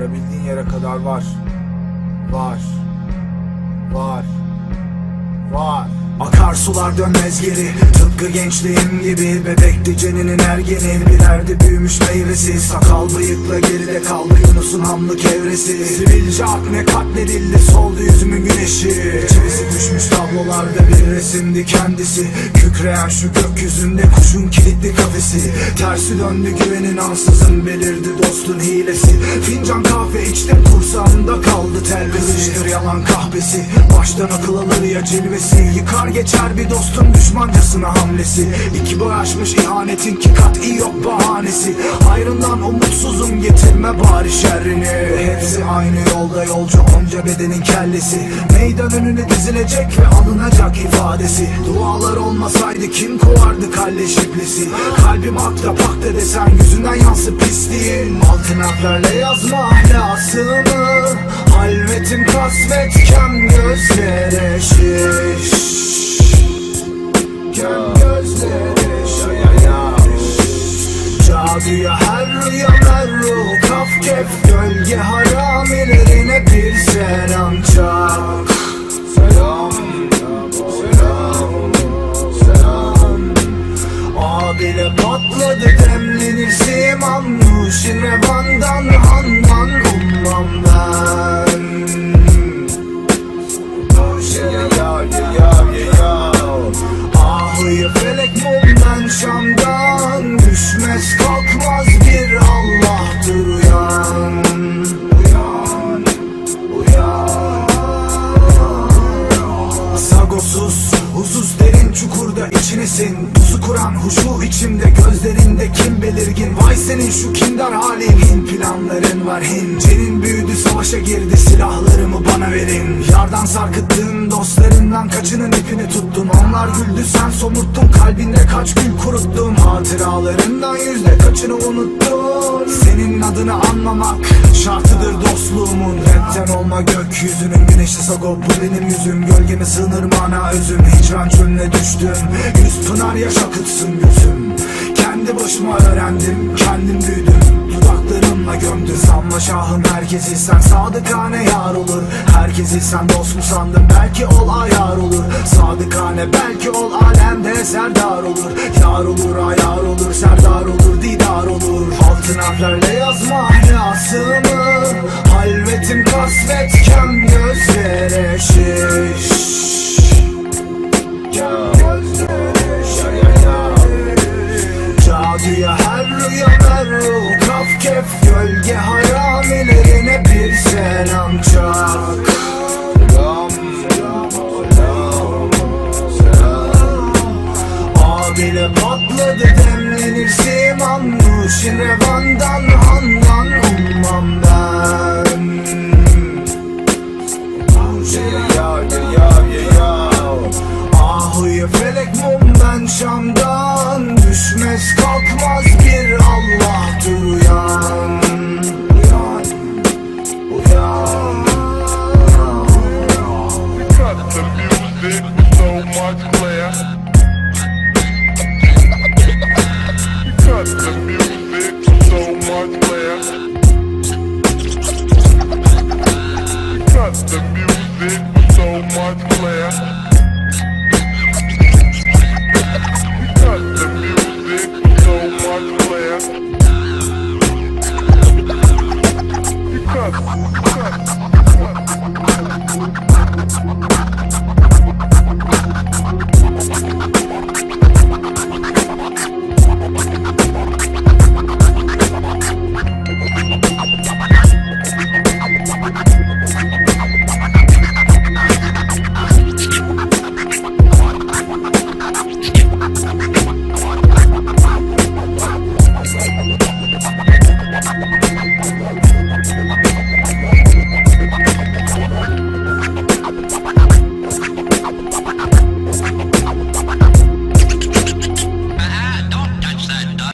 Varabildiğin yere kadar var. Var. Var. Var. Akarsular dönmez geri Tıpkı gençliğim gibi Bebekti ceninin ergeni Birerdi büyümüş meyvesi Sakal bıyıkla geride kaldı Yunus'un hamlık evresi Sivilce akne katledildi Soldu yüzümün güneşi Çivisi düşmüş tablolarda bir resimdi kendisi. Kükreyen şu gökyüzünde kuşun kilitli kafesi. Tersi döndü güvenin ansızın belirdi dostun hilesi. Fincan kahve içtim kursağımda kaldı tel Kızıştır yalan kahvesi. Baştan akıl alır ya cilvesi. Yıkar geçer bir dostun düşmancasına hamlesi. İki boy aşmış ihanetin ki kat'i yok bahanesi. Hayrından umutsuzum getirme bari şerrini. Hepsi aynı yolda yolcu onca bedenin kellesi. Meydan önüne dizilecek ve alınacak ifadesi. Dualar olmasaydı kim kovardı kalleş iblisi Kalbim akta pakta desen yüzünden yansı pisliğin. Altın harflerle yazma ahlasımı Halvetim kasvetken gözlere patladı demlenir siman Nuşin revandan handan ummam ben Ahıyı felek mumdan şamdan. Düşmez kalkmaz bir Allah'tır uyan. Uyan Uyan. Derin çukurda içinisin kuran huşu içimde gözlerinde kim belirgin? Vay senin şu kindar halin. Hin planların var hin. Cenin büyüdü savaşa girdi silahlarımı bana verin Yardan sarkıttığın dostlarından kaçının ipini tuttun. Onlar güldü sen somurttun kalbinde kaç gül kuruttun. Hatıralarından yüzde kaçını unuttun? Senin adını anlamak şartıdır dostluğumun. Rapten olma gökyüzünün güneşli sago bu benim yüzüm. Gölgeme sığınır mana özüm Hicran çölüne düştüm. Yüz pınar yaş akıtsın gözüm. Kendi başıma öğrendim kendim büyüdüm Dudaklarımla gömdüm Sanma şahım herkesi sen sadıkane yar olur. Herkesi sen dost mu sandın? Belki ol ayar olur. Sadıkane belki ol. Alemde serdar olur. Yar olur ayar olur. Serdar olur didar olur. Altın harflerle yazma God. away.